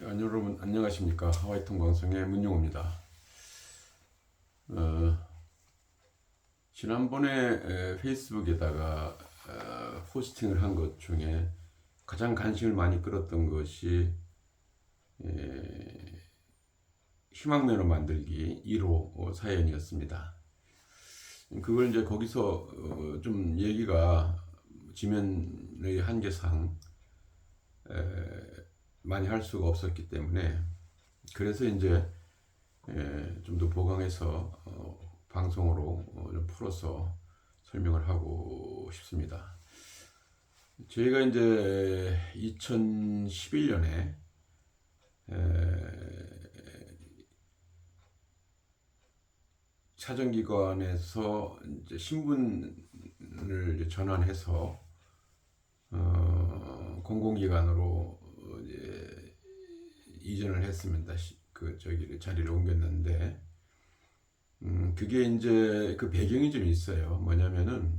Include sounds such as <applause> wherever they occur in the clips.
네, 여러분 안녕하십니까 하와이통 방송의 문용호입니다. 어, 지난번에 에, 페이스북에다가 어, 포스팅을 한 것 중에 가장 관심을 많이 끌었던 것이 에, 희망매로 만들기 1호 사연이었습니다. 그걸 이제 거기서 어, 좀 얘기가 지면의 한계상 에, 많이 할 수가 없었기 때문에 그래서 이제 좀 더 보강해서 어, 방송으로 어, 좀 풀어서 설명을 하고 싶습니다. 저희가 이제 2011년에 사정기관에서 이제 신분을 전환해서 어, 공공기관으로 이전을 했습니다. 시- 그 저기 자리를 옮겼는데, 음, 그게 이제 그 배경이 좀 있어요. 뭐냐면은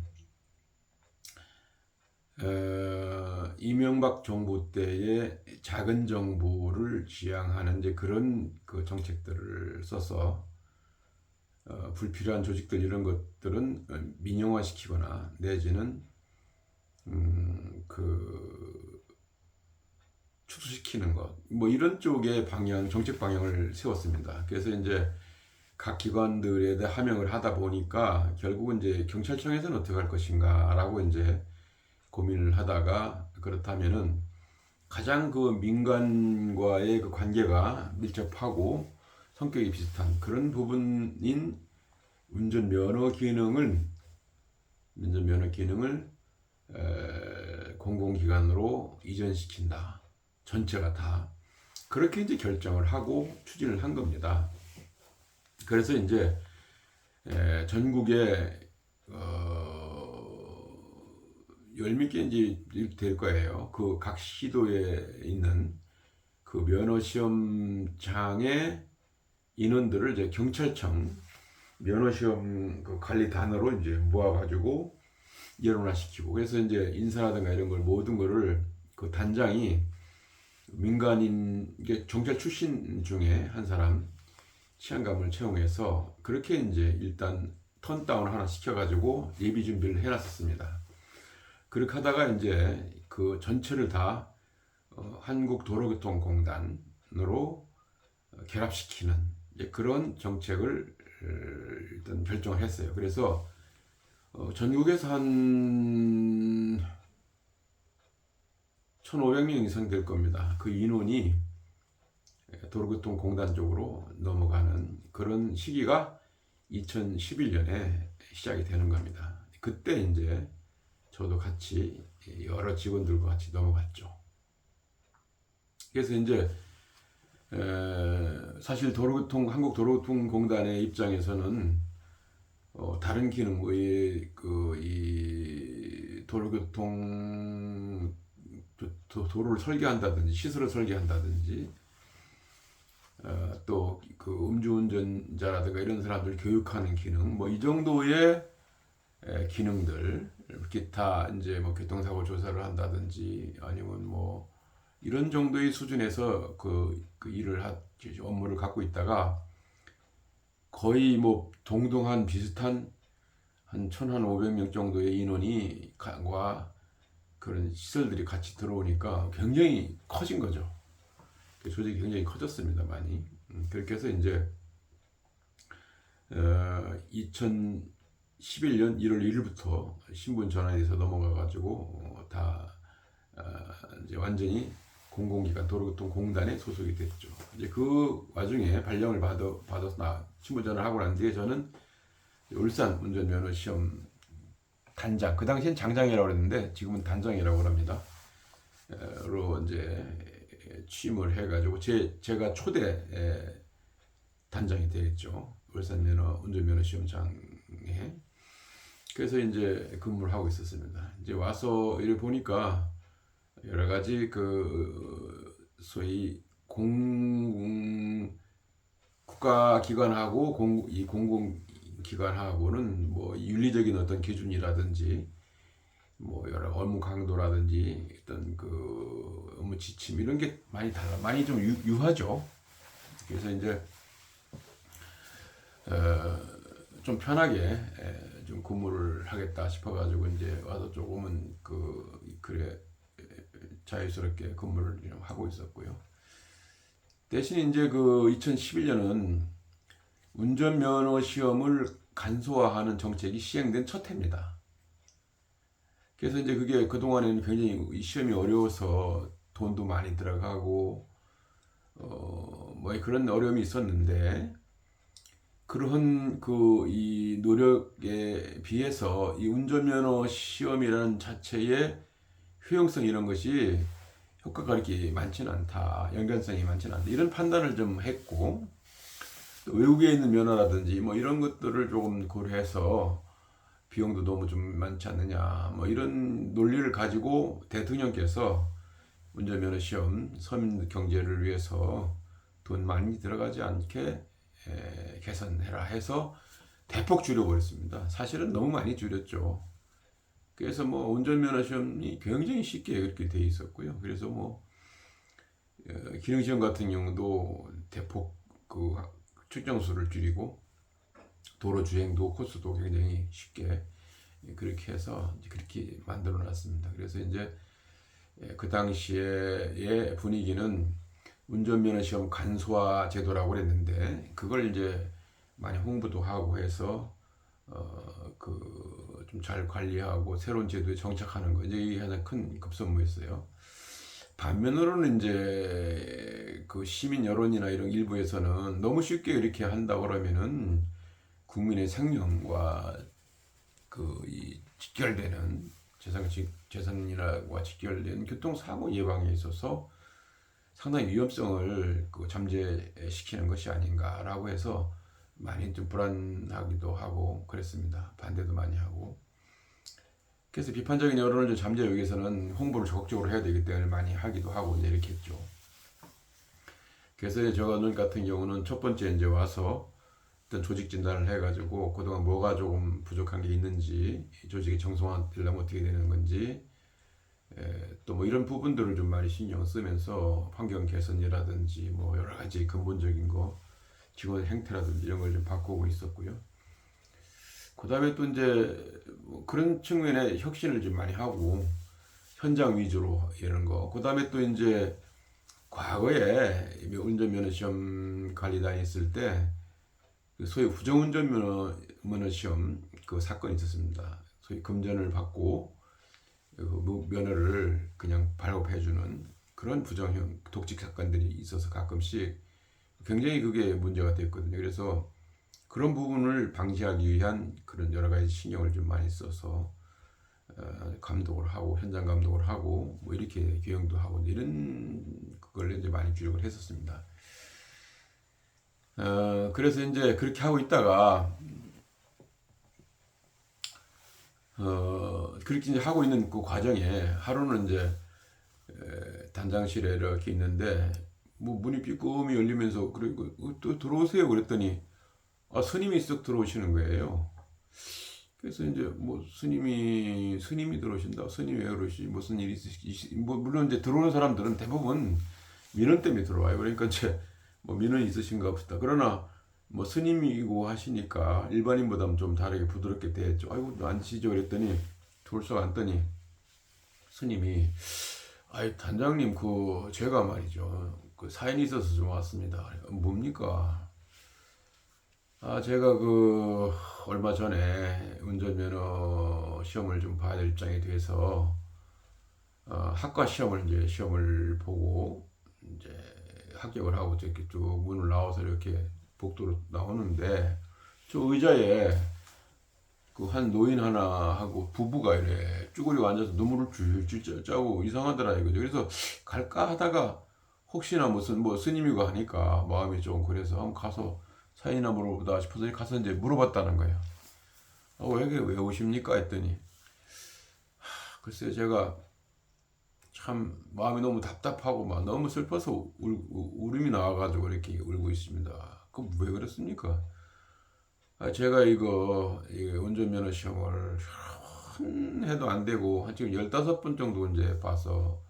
어, 이명박 정부 때의 작은 정부를 지향하는 이제 그런 그 정책들을 써서 어, 불필요한 조직들 이런 것들은 어, 민영화시키거나 내지는 음, 그 축소시키는 것, 뭐 이런 쪽의 방향, 정책 방향을 세웠습니다. 그래서 이제 각 기관들에 대해 함영을 하다 보니까 결국은 이제 경찰청에서는 어떻게 할 것인가라고 이제 고민을 하다가 그렇다면은 가장 그 민간과의 그 관계가 밀접하고 성격이 비슷한 그런 부분인 운전 면허 기능을 운전 면허 기능을 에, 공공기관으로 이전시킨다. 전체가 다 그렇게 이제 결정을 하고 추진을 한 겁니다. 그래서 이제 에, 전국에 어, 열몇 개 이제 될 거예요. 그 각 시도에 있는 그 면허 시험장의 인원들을 이제 경찰청 면허 시험 그 관리단으로 이제 모아가지고 일원화시키고 그래서 이제 인사라든가 이런 걸 모든 거를 그 단장이 민간인 경찰 출신 중에 한 사람 치안감을 채용해서 그렇게 이제 일단 턴다운 하나 시켜가지고 예비 준비를 해놨었습니다. 그렇게 하다가 이제 그 전체를 다 어, 한국도로교통공단으로 어, 결합시키는 그런 정책을 어, 일단 결정을 했어요. 그래서 어, 전국에서 한 1,500명 이상 될 겁니다. 그 인원이 도로교통 공단 쪽으로 넘어가는 그런 시기가 2011년에 시작이 되는 겁니다. 그때 이제 저도 같이 여러 직원들과 같이 넘어갔죠. 그래서 이제 에, 사실 도로교통 한국 도로교통 공단의 입장에서는 어, 다른 기능 뭐이 그이 도로교통 도로를 설계한다든지 시설을 설계한다든지 어, 또그 음주운전자라든가 이런 사람들 교육하는 기능 뭐 이 정도의 에, 기능들 기타 이제 뭐 교통사고 조사를 한다든지 아니면 뭐 이런 정도의 수준에서 그, 그 일을 하, 업무를 갖고 있다가 거의 뭐 동등한 비슷한 한 1,500명 정도의 인원이 과 그런 시설들이 같이 들어오니까 굉장히 커진 거죠. 그 조직이 굉장히 커졌습니다, 많이. 음, 그렇게 해서 이제 어, 2011년 1월 1일부터 신분 전환해서 넘어가 가지고 어, 다 어, 이제 완전히 공공기관 도로교통공단에 소속이 됐죠. 이제 그 와중에 발령을 받아 받아서 나 신분 전환을 하고 난 뒤에 저는 울산 운전면허 시험 단장 그 당시엔 장장이라고 그랬는데 지금은 단장이라고 합니다. 어, 로 이제 취임을 해가지고 제 제가 초대 에, 단장이 되겠죠. 울산 면허 운전면허 시험장에 그래서 이제 근무를 하고 있었습니다. 이제 와서 이를 보니까 여러 가지 그 소위 공 국가 기관하고 공, 이 공공 기관하고는 뭐 윤리적인 어떤 기준이라든지 뭐 여러 업무 강도라든지 어떤 그 업무 지침 이런 게 많이 달라 많이 좀 유, 유하죠. 그래서 이제 어, 좀 편하게 에, 좀 근무를 하겠다 싶어가지고 이제 와서 조금은 그 그래 에, 자유스럽게 근무를 좀 하고 있었고요. 대신 이제 그 2011년은 운전면허 시험을 간소화하는 정책이 시행된 첫 해입니다. 그래서 이제 그게 그동안에는 굉장히 이 시험이 어려워서 돈도 많이 들어가고, 어, 뭐 그런 어려움이 있었는데, 그런 그 이 노력에 비해서 이 운전면허 시험이라는 자체의 효용성 이런 것이 효과가 이렇게 많지는 않다. 연관성이 많지는 않다. 이런 판단을 좀 했고, 또 외국에 있는 면허라든지 뭐 이런 것들을 조금 고려해서 비용도 너무 좀 많지 않느냐. 뭐 이런 논리를 가지고 대통령께서 운전면허 시험 서민 경제를 위해서 돈 많이 들어가지 않게 에, 개선해라 해서 대폭 줄여버렸습니다. 사실은 너무 많이 줄였죠. 그래서 뭐 운전면허 시험이 굉장히 쉽게 그렇게 돼 있었고요. 그래서 뭐 어, 기능 시험 같은 경우도 대폭 그 측정수를 줄이고 도로 주행도 코스도 굉장히 쉽게 그렇게 해서 그렇게 만들어 놨습니다. 그래서 이제 예, 그 당시에의 분위기는 운전면허 시험 간소화 제도라고 그랬는데 그걸 이제 많이 홍보도 하고 해서 어 그 좀 잘 관리하고 새로운 제도에 정착하는 거 이제 이게 하나 큰 급선무였어요. 반면으로는 이제 그 시민 여론이나 이런 일부에서는 너무 쉽게 이렇게 한다 그러면은 국민의 생명과 그 이 직결되는 재산 재산이라고 직결된 교통 사고 예방에 있어서 상당히 위험성을 그 잠재시키는 것이 아닌가라고 해서 많이 좀 불안하기도 하고 그랬습니다. 반대도 많이 하고. 그래서 비판적인 여론을 좀 잠재우기 위해서는 홍보를 적극적으로 해야 되기 때문에 많이 하기도 하고 이제 이렇게 했죠. 그래서 저 오늘 같은 경우는 첫 번째 이제 와서 어떤 조직 진단을 해가지고 그동안 뭐가 조금 부족한 게 있는지 조직이 정상화되려면 어떻게 되는 건지 또 뭐 이런 부분들을 좀 많이 신경 쓰면서 환경 개선이라든지 뭐 여러 가지 근본적인 거 직원 행태라든지 이런 걸 좀 바꾸고 있었고요. 그 다음에 또 이제 뭐 그런 측면에 혁신을 좀 많이 하고 현장 위주로 이런 거. 그 다음에 또 이제 과거에 운전면허 시험 관리단에 있을 때그 소위 부정운전면허 면허 시험 그 사건이 있었습니다. 소위 금전을 받고 그 면허를 그냥 발급해주는 그런 부정형 독직 사건들이 있어서 가끔씩 굉장히 그게 문제가 됐거든요. 그래서 그런 부분을 방지하기 위한 그런 여러 가지 신경을 좀 많이 써서 어, 감독을 하고 현장 감독을 하고 뭐 이렇게 교육도 하고 이런 그걸 이제 많이 주력을 했었습니다. 어, 그래서 이제 그렇게 하고 있다가 어, 그렇게 이제 하고 있는 그 과정에 하루는 이제 에, 단장실에 이렇게 있는데 뭐 문이 삐끔이 열리면서 그리고 또 들어오세요 그랬더니 아 스님이 쓱 들어오시는 거예요. 그래서 이제 뭐 스님이 스님이 들어오신다. 스님이 왜 그러시? 무슨 일이 있으시? 뭐 물론 이제 들어오는 사람들은 대부분 민원 때문에 들어와요. 그러니까 이제 뭐 민원이 있으신가 보다. 그러나 뭐 스님이고 하시니까 일반인보다는 좀 다르게 부드럽게 대했죠. 아이고 앉으시죠 그랬더니 돌석 앉더니 스님이 아이 단장님 그 제가 말이죠 그 사연이 있어서 좀 왔습니다. 뭡니까? 아 제가 그 얼마 전에 운전면허 시험을 좀 봐야 될 입장이 돼서 어, 학과 시험을 이제 시험을 보고 이제 합격을 하고 이렇게 쭉 문을 나와서 이렇게 복도로 나오는데 저 의자에 그 한 노인 하나 하고 부부가 이래 쭈그리고 앉아서 눈물을 줄줄 짜고 이상하더라 이거죠. 그래서 갈까 하다가 혹시나 무슨 뭐 스님이고 하니까 마음이 좀 그래서 한번 가서 사인이나 물어보다 싶어서 가서 이제 물어봤다는 거예요. 아, 왜, 왜 오십니까? 했더니 하, 글쎄요 제가 참 마음이 너무 답답하고 막 너무 슬퍼서 울, 울음이 나와가지고 이렇게 울고 있습니다. 그왜 그랬습니까? 아, 제가 이거, 이거 운전면허 시험을 한 해도 안 되고 한 지금 15번 정도 이제 봐서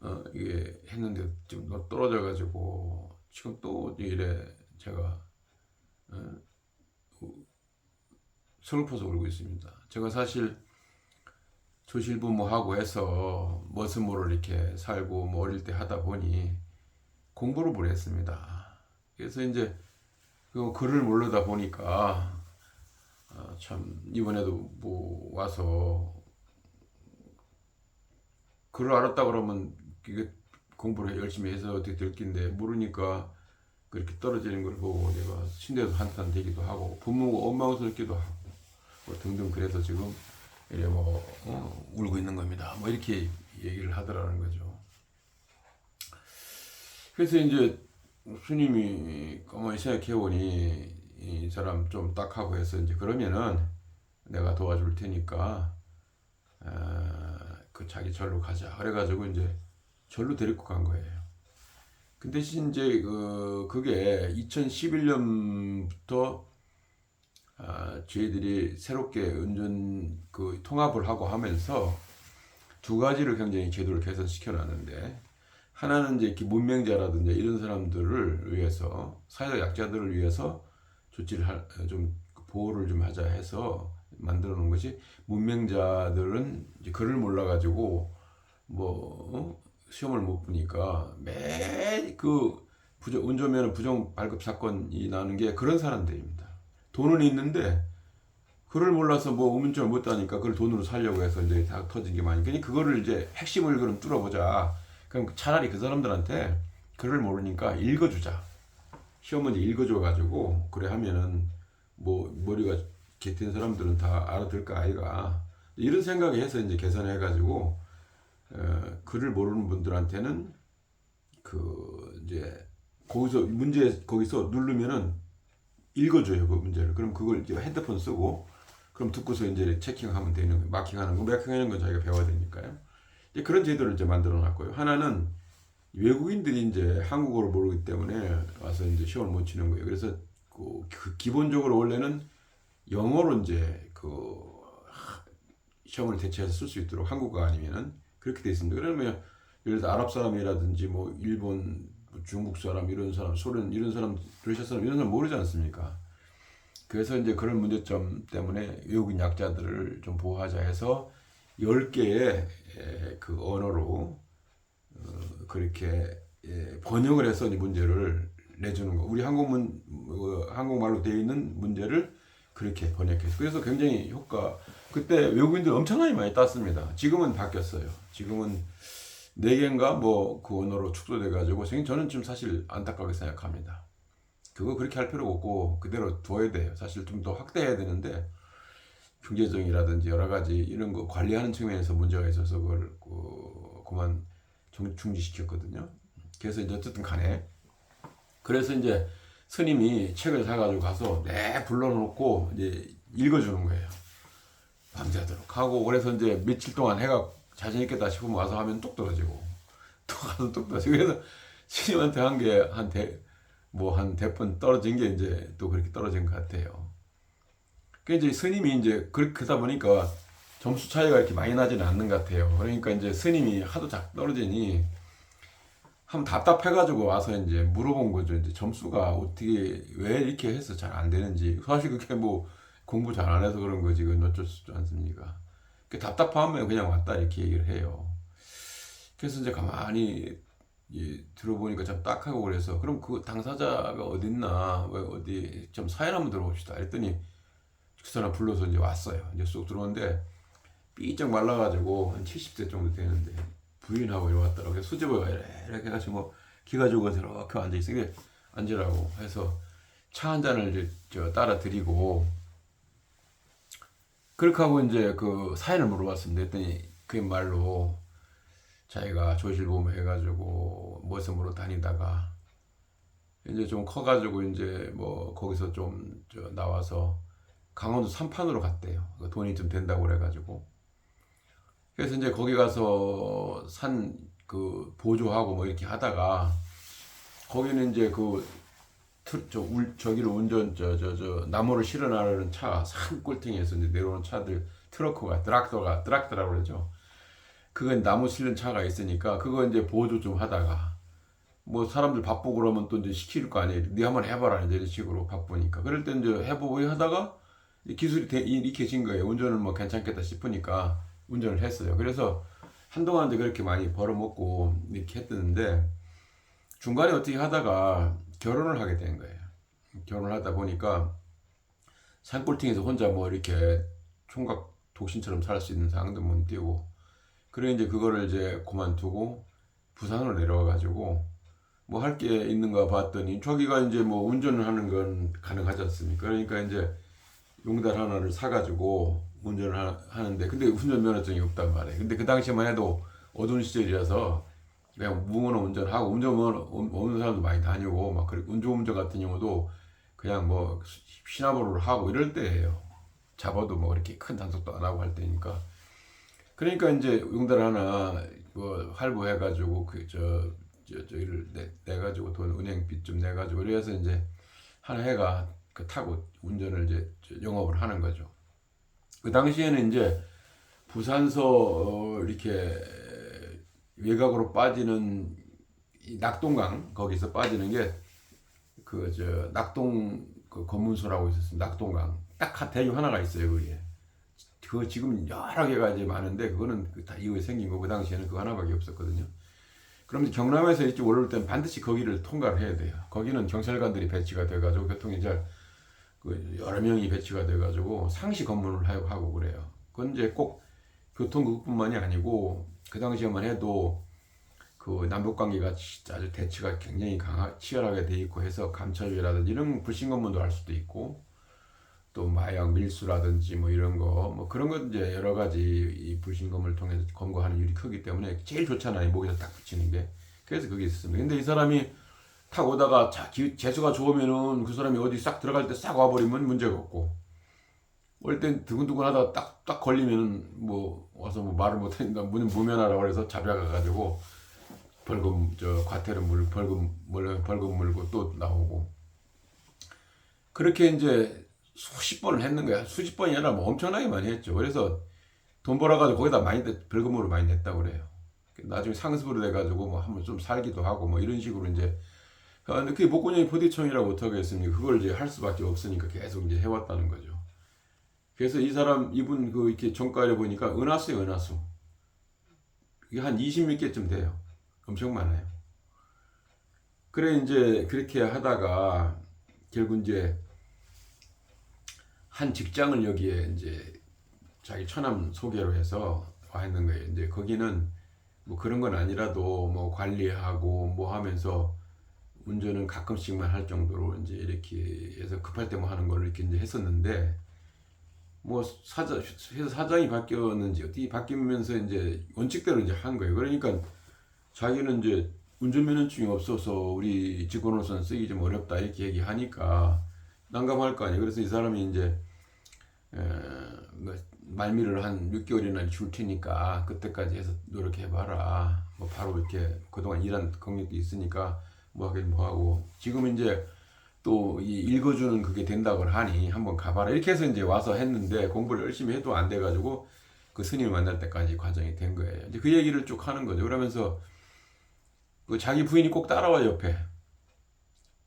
어 이게 했는데 지금 너 떨어져 가지고 지금 또 이래 제가 어, 슬퍼서 울고 있습니다. 제가 사실 조실부모하고 해서 머슴으로 이렇게 살고 뭐 어릴 때 하다 보니 공부를 못 했습니다. 그래서 이제 그 글을 모르다 보니까 아, 참 이번에도 뭐 와서 글을 알았다 그러면 공부를 열심히 해서 어떻게 될 낀데 모르니까 그렇게 떨어지는 걸 보고 내가 침대에서 한탄 되기도 하고 부모가 원망스럽기도 하고 뭐 등등 그래서 지금 이래 뭐 어, 울고 있는 겁니다. 뭐 이렇게 얘기를 하더라는 거죠. 그래서 이제 스님이 가만히 생각해 보니 이 사람 좀 딱하고 해서 이제 그러면은 내가 도와줄 테니까 아, 그 자기 절로 가자. 그래가지고 이제 절로 데리고 간 거예요. 근데 이제 그 그게 2011년부터 아, 저희들이 새롭게 운전 그 통합을 하고 하면서 두 가지를 굉장히 제도를 개선시켜 놨는데 하나는 이제 문명자라든지 이런 사람들을 위해서 사회적 약자들을 위해서 조치를 할, 좀 보호를 좀 하자 해서 만들어 놓은 것이 문명자들은 이제 글을 몰라 가지고 뭐 어? 시험을 못 보니까 매그 부정 운전면허 부정 발급 사건이 나는 게 그런 사람들입니다. 돈은 있는데 그걸 몰라서 뭐 운전을 못 하니까 그걸 돈으로 살려고 해서 이제 다 터진 게 많으니까 그거를 이제 핵심을 그럼 뚫어보자. 그럼 차라리 그 사람들한테 글을 모르니까 읽어주자. 시험 문제 읽어줘가지고 그래 하면은 뭐 머리가 개된 사람들은 다 알아들까 아이가 이런 생각에 해서 이제 계산해가지고 어, 글을 모르는 분들한테는 그 이제 거기서 문제 거기서 누르면은 읽어줘요 그 문제를. 그럼 그걸 이제 핸드폰 쓰고 그럼 듣고서 이제 체킹하면 되는 거예요 마킹하는 거 마킹하는 건 자기가 배워야 되니까요. 이제 그런 제도를 이제 만들어 놨고요. 하나는 외국인들이 이제 한국어를 모르기 때문에 와서 이제 시험을 못 치는 거예요. 그래서 그, 그 기본적으로 원래는 영어로 이제 그 시험을 대체해서 쓸 수 있도록 한국어 아니면은 그렇게 돼 있습니다. 그러면 예를 들어 아랍 사람이라든지 뭐 일본, 뭐 중국 사람 이런 사람, 소련 이런 사람, 러시아 사람 이런 사람 모르지 않습니까? 그래서 이제 그런 문제점 때문에 외국인 약자들을 좀 보호하자 해서 10개의 그 언어로 어, 그렇게 예, 번역을 해서 이 문제를 내주는 거. 우리 한국문 어, 한국말로 되어 있는 문제를 그렇게 번역해서 그래서 굉장히 효과. 그때 외국인들 엄청나게 많이 땄습니다. 지금은 바뀌었어요. 지금은 네 개인가 뭐 그 언어로 축소돼 가지고 저는 좀 사실 안타깝게 생각합니다. 그거 그렇게 할 필요가 없고 그대로 둬야 돼요. 사실 좀 더 확대해야 되는데 경제적이라든지 여러 가지 이런 거 관리하는 측면에서 문제가 있어서 그걸 그, 그만 중지시켰거든요. 그래서 이제 어쨌든 간에 그래서 이제 스님이 책을 사가지고 가서 내 불러놓고 이제 읽어주는 거예요. 밤새도록 하고 그래서 이제 며칠 동안 해가 자신 있겠다 싶으면 와서 하면 뚝 떨어지고 <laughs> 또 가서 뚝 떨어지고 그래서 스님한테 한 게 한 대 뭐한 대번 떨어진 게 이제 또 그렇게 떨어진 것 같아요. 그 이제 스님이 이제 그렇게 하다 보니까 점수 차이가 이렇게 많이 나지는 않는 것 같아요. 그러니까 이제 스님이 하도 작 떨어지니 한번 답답해가지고 와서 이제 물어본 거죠. 이제 점수가 어떻게 왜 이렇게 해서 잘 안 되는지 사실 그게 뭐 공부 잘 안 해서 그런 거지 그건 어쩔 수 없지 않습니까? 그 답답하면 그냥 왔다 이렇게 얘기를 해요. 그래서 이제 가만히 예, 들어보니까 참 딱하고 그래서 그럼 그 당사자가 어딨나 왜 어디 좀 사연 한번 들어봅시다. 그랬더니 그 사람 불러서 이제 왔어요. 이제 쑥 들어오는데 삐쩍 말라가지고 한 70대 정도 되는데 부인하고 이렇게 왔더라고요. 수집을 이래 이렇게 해가지고 뭐 기가 죽어서 이렇게 앉아 있어. 이게 앉으라고 해서 차 한 잔을 이제 저 따라 드리고 그렇게 하고 이제 그 사연을 물어봤습니다. 했더니 그 말로 자기가 조실보험 해가지고 머슴으로 다니다가 이제 좀 커가지고 이제 뭐 거기서 좀저 나와서 강원도 삼판으로 갔대요. 그 돈이 좀 된다고 그래가지고 그래서 이제 거기 가서 산 그 보조하고 뭐 이렇게 하다가 거기는 이제 그 틀, 저, 울, 저기를 운전, 저, 저, 저, 나무를 실어 나르는 차, 산 꼴탱이에서 이제 내려오는 차들 트러커가 드락터가 드락터라고 그러죠. 그건 나무 실는 차가 있으니까 그거 이제 보조 좀 하다가 뭐 사람들 바쁘고 그러면 또 이제 시킬 거 아니에요. 네 한번 해봐라 이런 식으로 바쁘니까 그럴 때 이제 해보고 하다가 기술이 돼- 익혀진 거예요. 운전은 뭐 괜찮겠다 싶으니까 운전을 했어요. 그래서 한동안 이제 그렇게 많이 벌어먹고 이렇게 했었는데 중간에 어떻게 하다가 결혼을 하게 된 거예요. 결혼을 하다 보니까 산골팅에서 혼자 뭐 이렇게 총각 독신처럼 살 수 있는 상황도 못 띄고 그래 이제 그거를 이제 그만두고 부산으로 내려와 가지고 뭐 할 게 있는가 봤더니 저기가 이제 뭐 운전을 하는 건 가능하지 않습니까? 그러니까 이제 용달 하나를 사가지고 운전을 하, 하는데 근데 운전 면허증이 없단 말이에요. 근데 그 당시만 해도 어두운 시절이라서 그냥 무면허 운전하고 운전 면허 없는 사람도 많이 다니고 막 그리고 운전운전 같은 경우도 그냥 뭐 시나버로를 하고 이럴 때예요. 잡아도 뭐 이렇게 큰 단속도 안 하고 할 때니까. 그러니까 이제 용달 하나 뭐 할부해 가지고 그저 저, 저기를 내, 내 가지고 돈 은행빚 좀 내 가지고 그래서 이제 한 해가 그 타고 운전을 이제 저 영업을 하는 거죠. 그 당시에는 이제 부산서 어, 이렇게 외곽으로 빠지는 이 낙동강 거기서 빠지는 게 그 저 낙동 그 검문소라고 있었습니다. 낙동강 딱 대교 하나가 있어요 거기에. 그 지금 여러 개가 이제 많은데 그거는 그 다 이후에 생긴 거고 그 당시에는 그거 하나밖에 없었거든요. 그럼 경남에서 이쪽 올라올 때는 반드시 거기를 통과를 해야 돼요. 거기는 경찰관들이 배치가 돼가지고 교통이 잘 그 여러 명이 배치가 돼가지고 상시 검문을 하고 그래요. 그건 이제 꼭 교통 그것뿐만이 아니고 그 당시에만 해도 그 남북 관계가 아주 대치가 굉장히 강하 치열하게 돼 있고 해서 감찰이라든지 이런 불신 검문도 할 수도 있고 또 마약 밀수라든지 뭐 이런 거 뭐 그런 건 이제 여러 가지 이 불신 검을 통해서 검거하는 율이 크기 때문에 제일 좋잖아요 목에다 딱 붙이는 게 그래서 그게 있었습니다. 근데 이 사람이 탁 오다가 자 기- 재수가 좋으면은 그 사람이 어디 싹 들어갈 때 싹 와버리면 문제가 없고 올땐 두근두근 하다 딱딱 걸리면은 뭐 와서 뭐 말을 못하니까 문 무면하라고 그래서 잡혀가가지고 벌금 저 과태료 물 벌금 물 벌금 물고 또 나오고. 그렇게 이제 수십 번을 했는 거야. 수십 번이 아니라 뭐 엄청나게 많이 했죠. 그래서 돈 벌어가지고 거기다 많이 냈- 벌금으로 많이 냈다고 그래요. 나중에 상습으로 돼가지고 뭐 한번 좀 살기도 하고 뭐 이런 식으로 이제 아, 근데 그게 목권형이 포대청이라고 어떻게 했습니까? 그걸 이제 할 수밖에 없으니까 계속 이제 해왔다는 거죠 그래서 이 사람 이분 그 이렇게 정가를 보니까 은하수예요 은하수 이게 한 20몇 개쯤 돼요 엄청 많아요. 그래 이제 그렇게 하다가 결국 이제 한 직장을 여기에 이제 자기 처남 소개로 해서 와 있는 거예요. 이제 거기는 뭐 그런 건 아니라도 뭐 관리하고 뭐 하면서 운전은 가끔씩만 할 정도로 이제 이렇게 해서 급할 때만 하는 걸 이렇게 이제 했었는데 뭐 사장 회사 사장이 바뀌었는지 어떻게 바뀌면서 이제 원칙대로 이제 한 거예요. 그러니까 자기는 이제 운전면허증이 없어서 우리 직원으로서는 쓰기 좀 어렵다 이렇게 얘기하니까 난감할 거 아니에요. 그래서 이 사람이 이제 에, 뭐 말미를 한 6개월이나 줄 테니까 그때까지 해서 노력해봐라. 뭐 바로 이렇게 그동안 일한 경력도 있으니까 뭐 하긴 뭐 하고 지금 이제 또 이 읽어주는 그게 된다고 하니 한번 가봐라 이렇게 해서 이제 와서 했는데 공부를 열심히 해도 안 돼가지고 그 스님을 만날 때까지 과정이 된 거예요. 이제 그 얘기를 쭉 하는 거죠. 그러면서 그 자기 부인이 꼭 따라와 옆에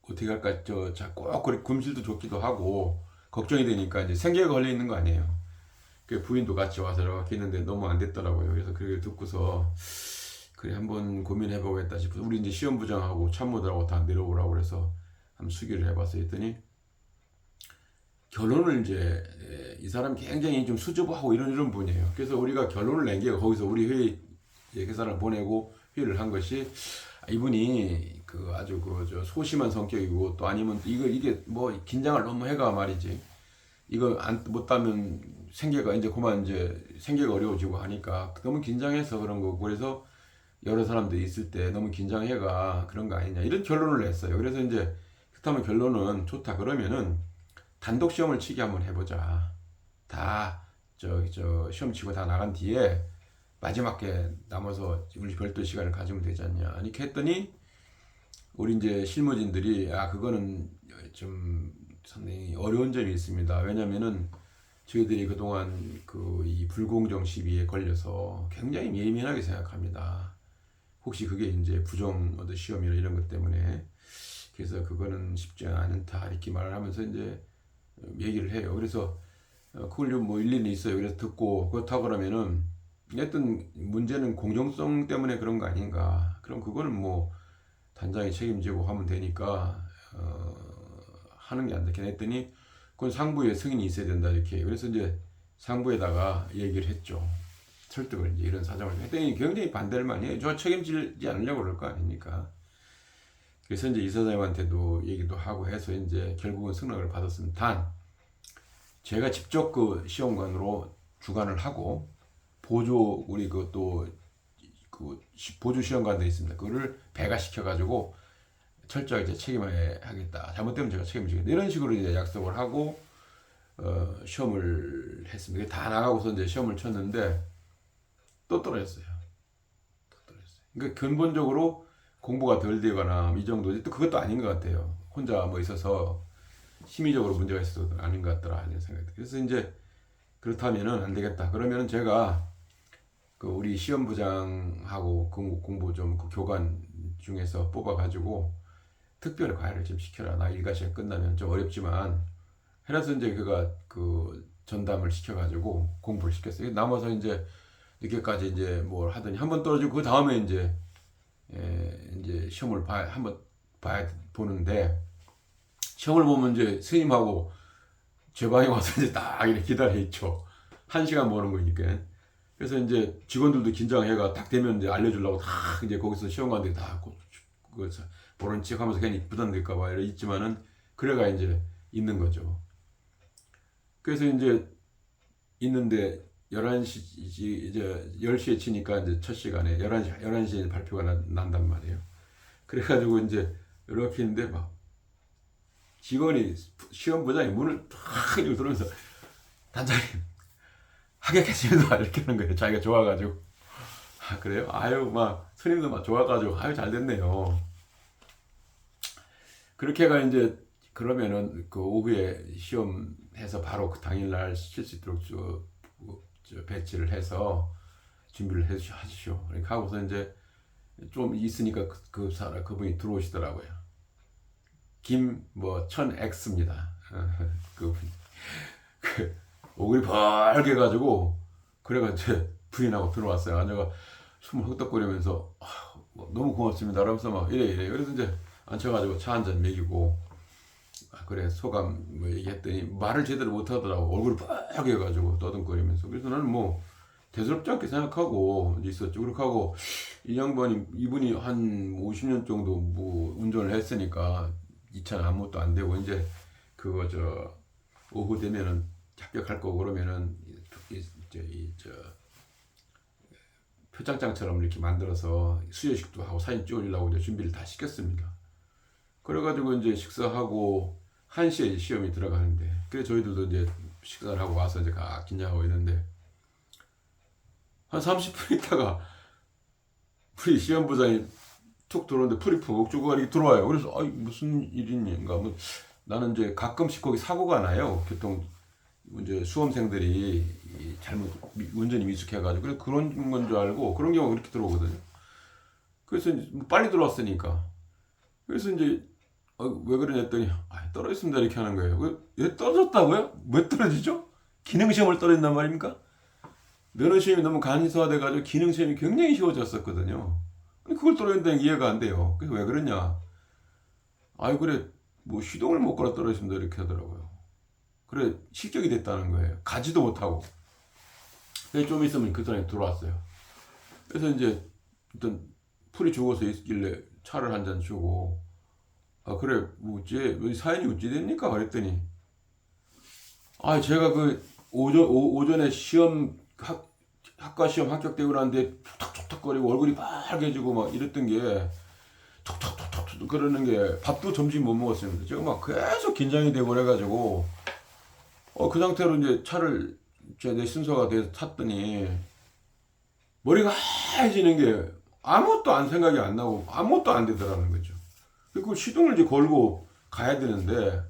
어떻게 할까 저꼭 그렇게 금실도 좋기도 하고 걱정이 되니까 이제 생계가 걸려 있는 거 아니에요. 그 부인도 같이 와서 이렇게 했는데 너무 안 됐더라고요. 그래서 그걸 듣고서 그래 한번 고민해 보겠다 싶어서 우리 이제 시험 부장하고 참모들하고 다 내려오라고 그래서 한번 수기를 해봤어요. 했더니 결론을 이제 에, 이 사람 굉장히 좀 수줍어하고 이런 이런 분이에요. 그래서 우리가 결론을 낸 게 거기서 우리 회의 계산을 보내고 회의를 한 것이 아, 이분이 그 아주 그 저 소심한 성격이고 또 아니면 또 이거 이게 뭐 긴장을 너무 해가 말이지 이거 안 못하면 생계가 이제 그만 이제 생계가 어려워지고 하니까 너무 긴장해서 그런 거고 그래서 여러 사람들이 있을 때 너무 긴장해가 그런 거 아니냐 이런 결론을 냈어요. 그래서 이제 그렇다면 결론은 좋다 그러면은 단독 시험을 치게 한번 해보자. 다 저기 저 시험 치고 다 나간 뒤에 마지막에 남아서 우리 별도 시간을 가지면 되지 않냐. 이렇게 했더니 우리 이제 실무진들이 아 그거는 좀 상당히 어려운 점이 있습니다. 왜냐면은 저희들이 그동안 그 이 불공정 시비에 걸려서 굉장히 예민하게 생각합니다. 혹시 그게 이제 부정 어떤 시험이나 이런 것 때문에 그래서 그거는 쉽지 않다 이렇게 말을 하면서 이제 얘기를 해요. 그래서 어, 그걸 좀뭐 일리는 있어요. 그래서 듣고 그렇다 그러면은 어떤 문제는 공정성 때문에 그런 거 아닌가. 그럼 그거는 뭐 단장이 책임지고 하면 되니까 어, 하는 게 안 되긴 했더니 그건 상부에 승인이 있어야 된다 이렇게. 그래서 이제 상부에다가 얘기를 했죠. 설득을 이제 이런 사정을 했더니 굉장히 반대를 많이 해요. 저 책임지지 않으려고 그럴 거 아닙니까? 그래서 이제 이사장님한테도 얘기도 하고 해서 이제 결국은 승낙을 받았습니다. 단 제가 직접 그 시험관으로 주관을 하고 보조 우리 그또 그 시- 보조 시험관도 있습니다. 그거를 배가시켜 가지고 철저하게 이제 책임을 하겠다. 잘못되면 제가 책임지겠다. 이런 식으로 이제 약속을 하고 어, 시험을 했습니다. 다 나가고서 이제 시험을 쳤는데 또 떨어졌어요. 또 떨어졌어요. 그러니까 근본적으로 공부가 덜 되거나 이 정도지 또 그것도 아닌 것 같아요. 혼자 뭐 있어서 심리적으로 문제가 있어서 아닌 것 같더라 이런 생각이 들어요. 그래서 이제 그렇다면은 안 되겠다. 그러면은 제가 그 우리 시험부장하고 공부, 공부 좀그 교관 중에서 뽑아가지고 특별 과외를 좀 시켜라. 나 일과시가 끝나면 좀 어렵지만 해라서 이제 그가 그 전담을 시켜가지고 공부를 시켰어요. 남아서 이제 늦게까지 이제 뭘 하더니 한 번 떨어지고 그 다음에 이제 예, 이제 시험을 봐 한번 봐야 보는데 시험을 보면 이제 스님하고 제 방에 와서 이제 딱 이렇게 기다려 있죠. 한 시간 보는 거니까. 그래서 이제 직원들도 긴장해가 딱 되면 이제 알려주려고 다 이제 거기서 시험관들이 다 그, 그, 보는 척 하면서 괜히 부담될까봐 이래 있지만은 그래가 이제 있는 거죠. 그래서 이제 있는데 11시 이제 10시에 치니까 이제 첫 시간에 11시 11시에 발표가 난, 난단 말이에요. 그래 가지고 이제 이렇게 있는데 막 직원이 시험 부장이 문을 탁 이러고 들어오면서 단장님 합격했습니다 <laughs> 이렇게 하는 거예요. 자기가 좋아가지고 아 그래요? 아유 막 스님도 막 좋아가지고 아유 잘 됐네요. 그렇게가 이제 그러면은 그 오후에 시험해서 바로 그 당일날 시킬 수 있도록 저, 저 배치를 해서 준비를 해 하시오. 그러니까 하고서 이제 좀 있으니까 그, 그 사람 그분이 들어오시더라고요. 김뭐 천X입니다. <laughs> 그분 <laughs> 그 얼굴이 벌게 가지고 그래가 이제 부인하고 들어왔어요. 앉아가 숨을 헛떡거리면서 아, 뭐 너무 고맙습니다. 이러면서 막 이래 이래. 그래서 이제 앉혀가지고 차 한 잔 먹이고 아, 그래 소감 뭐 얘기했더니 말을 제대로 못하더라고. 얼굴이 빨개 가지고 떠듬거리면서. 그래서 나는 뭐 대수롭지 않게 생각하고 있었죠 그렇게 하고 이 양반이 이분이 한 50년 정도 뭐 운전을 했으니까 이 차는 아무것도 안 되고 이제 그거 저 오후 되면은 합격할 거고 그러면은 이저 표창장처럼 이렇게 만들어서 수여식도 하고 사진 찍으려고 이제 준비를 다 시켰습니다. 그래가지고 이제 식사하고 1시에 시험이 들어가는데 그래 저희들도 이제 식사를 하고 와서 이제 가 긴장하고 있는데 한 30분 있다가 우리 시험부장이 툭 들어오는데 풀이 푹 주고 들어와요. 그래서 아이 무슨 일인가 뭐 나는 이제 가끔씩 거기 사고가 나요. 교통 이제 수험생들이 이 잘못 미- 운전이 미숙해가지고 그래 그런 건 줄 알고 그런 경우가 그렇게 들어오거든요. 그래서 빨리 들어왔으니까 그래서 이제 어, 왜 그러냐 했더니 아, 떨어졌습니다 이렇게 하는 거예요. 왜, 왜 떨어졌다고요? 왜 떨어지죠? 기능 시험을 떨어진단 말입니까? 면허 시험이 너무 간소화돼가지고 기능 시험이 굉장히 쉬워졌었거든요. 그걸 떨어진다는 게 이해가 안 돼요. 그래서 왜 그러냐? 아이 그래 뭐 시동을 못 걸어 떨어졌습니다 이렇게 하더라고요. 그래 실격이 됐다는 거예요. 가지도 못하고. 그래서 좀 있으면 그 사람이 들어왔어요. 그래서 이제 일단 풀이 죽어서 있길래 차를 한 잔 주고 아 그래 뭐 어째 왜 사연이 어찌 됩니까 그랬더니 아 제가 그 오전 오, 오전에 시험 학 학과 시험 합격되고 나는데 툭탁툭탁거리고 얼굴이 빨개지고 막 이랬던 게 툭툭툭툭 그러는 게 밥도 점심 못 먹었습니다. 제가 막 계속 긴장이 되고 그래가지고 어 그 상태로 이제 차를 이제 내 순서가 돼서 탔더니 머리가 하얘지는 게 아무것도 안 생각이 안 나고 아무것도 안 되더라는 거죠. 그리고 시동을 이제 걸고 가야 되는데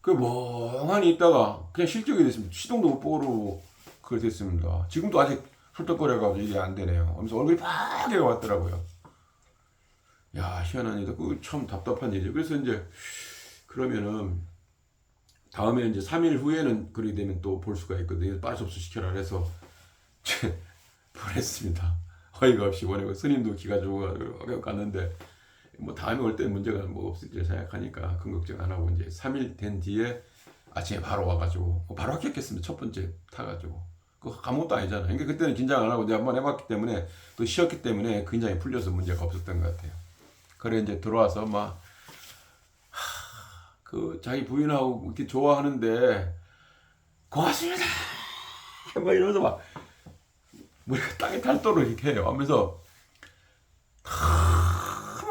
그 멍하니 있다가 그냥 실격이 됐습니다. 시동도 못 보고 그걸 됐습니다. 지금도 아직 훌떡거려가지고 이게 안 되네요. 하면서 얼굴이 빨개가 왔더라고요. 야 희한한 일이다. 그거 참 답답한 일이죠. 그래서 이제 그러면은 다음에 이제 3일 후에는 그렇게 되면 또 볼 수가 있거든요. 빠져 접수 시켜라 그래서 <laughs> 보냈습니다. 어이가 없이 보내고 스님도 기가 좋아가지고 갔는데 뭐 다음에 올 때 문제가 뭐 없을지 생각하니까 큰 걱정 안 하고 이제 3일 된 뒤에 아침에 바로 와가지고 뭐 바로 합격했습니다. 첫 번째 타가지고 그 아무것도 아니잖아 요. 그러니까 그때는 긴장 안 하고 이제 한번 해봤기 때문에 또 쉬었기 때문에 긴장이 풀려서 문제가 없었던 것 같아요. 그래 이제 들어와서 막 그 자기 부인하고 이렇게 좋아하는데 고맙습니다. <laughs> 막 이러면서 막 머리가 땅에 닳도록 이렇게 해요. 하면서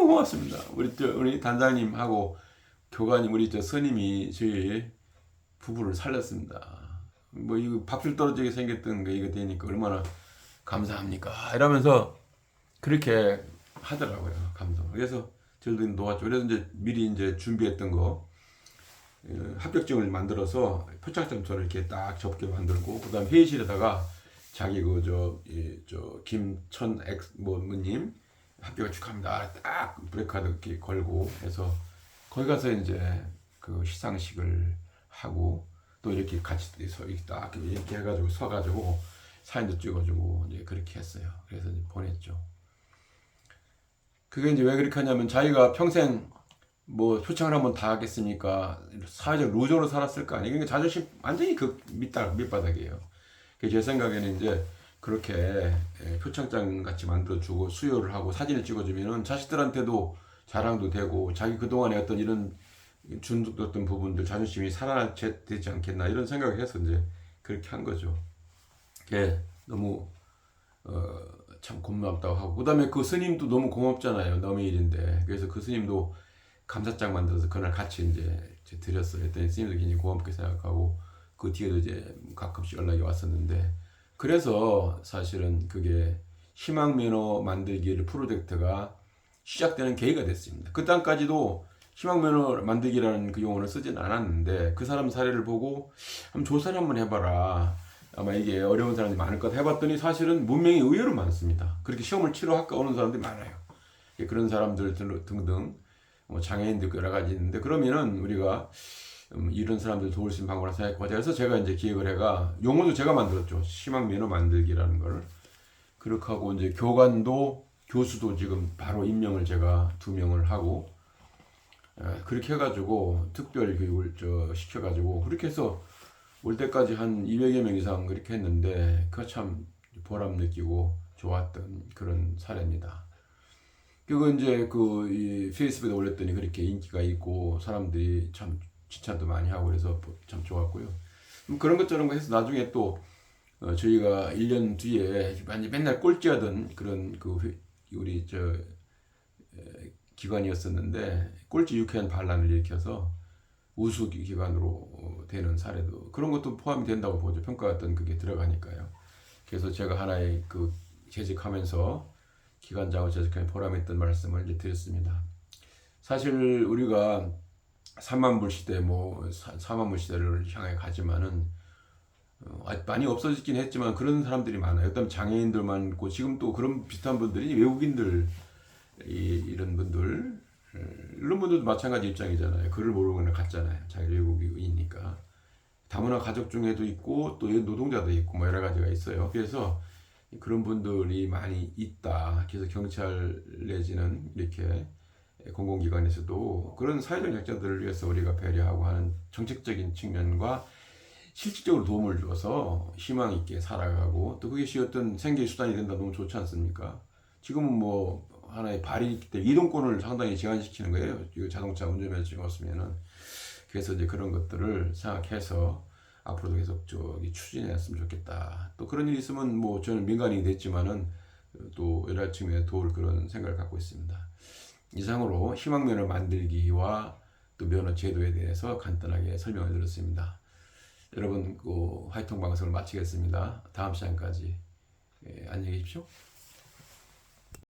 고맙습니다. 우리 저 우리 단장님하고 교관님 우리 저 스님이 저희 부부를 살렸습니다. 뭐 이거 밥줄 떨어지게 생겼던 거 이거 되니까 얼마나 감사합니까? 이러면서 그렇게 하더라고요. 감동. 그래서 저도 놓았죠. 그래서 이제 미리 이제 준비했던 거 어, 합격증을 만들어서 표창장처럼 이렇게 딱 접게 만들고 그다음 회의실에다가 자기 그저저 김천 엑뭐 뭐님 합격을 축하합니다. 딱 브레이크카드 이렇게 걸고 해서 거기 가서 이제 그 시상식을 하고 또 이렇게 같이 서 이렇게 딱 이렇게 해가지고 서가지고 사진도 찍어주고 이제 그렇게 했어요. 그래서 이제 보냈죠. 그게 이제 왜 그렇게 하냐면 자기가 평생 뭐 표창을 한번 다 하겠습니까? 사회적 루저로 살았을 거 아니에요. 그러니까 자존심 완전히 그 밑바닥, 밑바닥이에요. 그제 생각에는 이제 그렇게 예, 표창장 같이 만들어주고 수여를 하고 사진을 찍어주면은 자식들한테도 자랑도 되고 자기 그동안에 어떤 이런 준득었던 부분들 자존심이 살아나지 않겠나 이런 생각을 해서 이제 그렇게 한 거죠. 그게 너무 어, 참 고맙다고 하고 그다음에 그 스님도 너무 고맙잖아요. 남의 일인데 그래서 그 스님도 감사장 만들어서 그날 같이 이제 드렸어요. 했더니 스님도 굉장히 고맙게 생각하고 그 뒤에도 이제 가끔씩 연락이 왔었는데 그래서 사실은 그게 희망 면허 만들기를 프로젝트가 시작되는 계기가 됐습니다. 그 땅까지도 희망 면허 만들기라는 그 용어를 쓰진 않았는데 그 사람 사례를 보고 한번 조사를 한번 해봐라. 아마 이게 어려운 사람들이 많을 것 같아 해봤더니 사실은 문명이 의외로 많습니다. 그렇게 시험을 치러 학과 오는 사람들이 많아요. 예, 그런 사람들 등- 등등 뭐 장애인도 여러 가지 있는데 그러면은 우리가 음, 이런 사람들 도울 수 있는 방법을 생각하고 그래서 제가 이제 기획을 해가 용어도 제가 만들었죠. 희망 면허 만들기라는 걸 그렇게 하고 이제 교관도 교수도 지금 바로 임명을 제가 두 명을 하고 에, 그렇게 해가지고 특별 교육을 저 시켜가지고 그렇게 해서 올 때까지 한 200여 명 이상 그렇게 했는데 그거 참 보람 느끼고 좋았던 그런 사례입니다. 그거 이제 그이 페이스북에 올렸더니 그렇게 인기가 있고 사람들이 참 칭찬도 많이 하고 그래서 참 좋았고요. 음, 그런 것 저런 거 해서 나중에 또 어, 저희가 1년 뒤에 맨날 꼴찌하던 그런 그 회- 우리 저 에, 기관이었었는데 꼴찌 유쾌한 반란을 일으켜서 우수 기- 기관으로 어, 되는 사례도 그런 것도 포함이 된다고 보죠. 평가했던 그게 들어가니까요. 그래서 제가 하나의 그 재직하면서 기관장을 재직하며 보람했던 말씀을 이제 드렸습니다. 사실 우리가 3만 불 시대 뭐 4만 불 시대를 향해 가지만은 어, 아직 많이 없어지긴 했지만 그런 사람들이 많아요. 일단 장애인들만 있고 지금 또 그런 비슷한 분들이 외국인들 이, 이런 분들 에, 이런 분들도 마찬가지 입장이잖아요. 글을 모르고 그냥 갔잖아요. 자기 외국인이니까. 다문화 가족 중에도 있고 또 노동자도 있고 뭐 여러 가지가 있어요. 그래서 그런 분들이 많이 있다. 그래서 경찰 내지는 이렇게 공공기관에서도 그런 사회적 약자들을 위해서 우리가 배려하고 하는 정책적인 측면과 실질적으로 도움을 줘서 희망 있게 살아가고 또 그것이 어떤 생계 수단이 된다 너무 좋지 않습니까? 지금은 뭐 하나의 발이 있기 때문에 이동권을 상당히 제한시키는 거예요. 이거 자동차 운전면허증 없으면은 그래서 이제 그런 것들을 생각해서 앞으로도 계속 저기 추진했으면 좋겠다. 또 그런 일이 있으면 뭐 저는 민간인이 됐지만은 또 여러 측면에 도울 그런 생각을 갖고 있습니다. 이상으로 희망면허 만들기와 또 면허 제도에 대해서 간단하게 설명을 드렸습니다. 여러분 그 화이통 방송을 마치겠습니다. 다음 시간까지 예, 안녕히 계십시오.